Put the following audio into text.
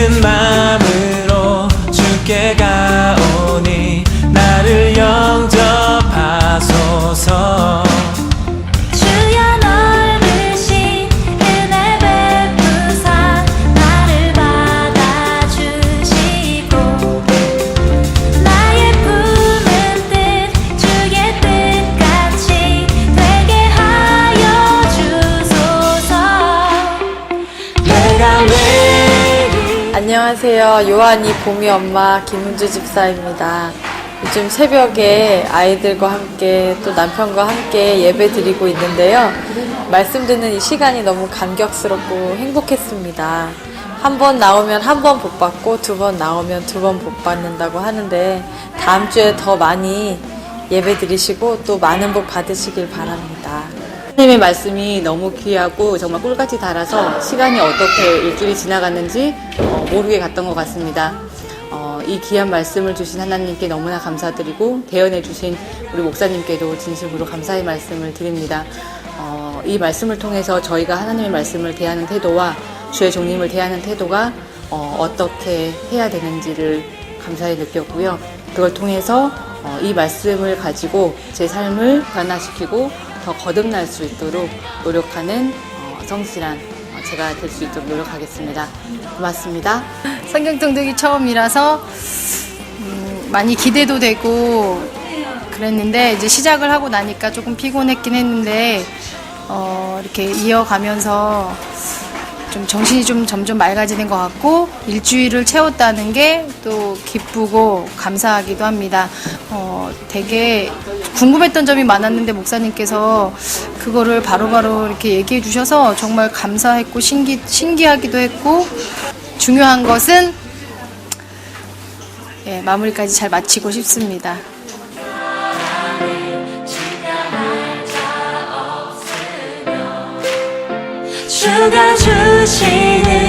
있는 안녕하세요. 요한이 봄이 엄마 김은주 집사입니다. 요즘 새벽에 아이들과 함께 또 남편과 함께 예배 드리고 있는데요. 말씀 듣는 이 시간이 너무 감격스럽고 행복했습니다. 한 번 나오면 한 번 복 받고 두 번 나오면 두 번 복 받는다고 하는데 다음 주에 더 많이 예배 드리시고 또 많은 복 받으시길 바랍니다. 하나님의 말씀이 너무 귀하고 정말 꿀같이 달아서 시간이 어떻게 일주일이 지나갔는지 어, 모르게 갔던 것 같습니다. 어, 이 귀한 말씀을 주신 하나님께 너무나 감사드리고 대연해 주신 우리 목사님께도 진심으로 감사의 말씀을 드립니다. 어, 이 말씀을 통해서 저희가 하나님의 말씀을 대하는 태도와 주의 종님을 대하는 태도가 어, 떻게 해야 되는지를 감사히 느꼈고요. 그걸 통해서 어, 이 말씀을 가지고 제 삶을 변화시키고 더 거듭날 수 있도록 노력하는 어, 성실한 어, 제가 될 수 있도록 노력하겠습니다. 고맙습니다. 성경 통독이 처음이라서 음, 많이 기대도 되고 그랬는데 이제 시작을 하고 나니까 조금 피곤했긴 했는데 어, 이렇게 이어가면서 좀 정신이 좀 점점 맑아지는 것 같고 일주일을 채웠다는 게 또 기쁘고 감사하기도 합니다. 어, 되게 궁금했던 점이 많았는데 목사님께서 그거를 바로바로 이렇게 얘기해 주셔서 정말 감사했고 신기, 신기하기도 했고 중요한 것은 예, 마무리까지 잘 마치고 싶습니다. 주가 주시는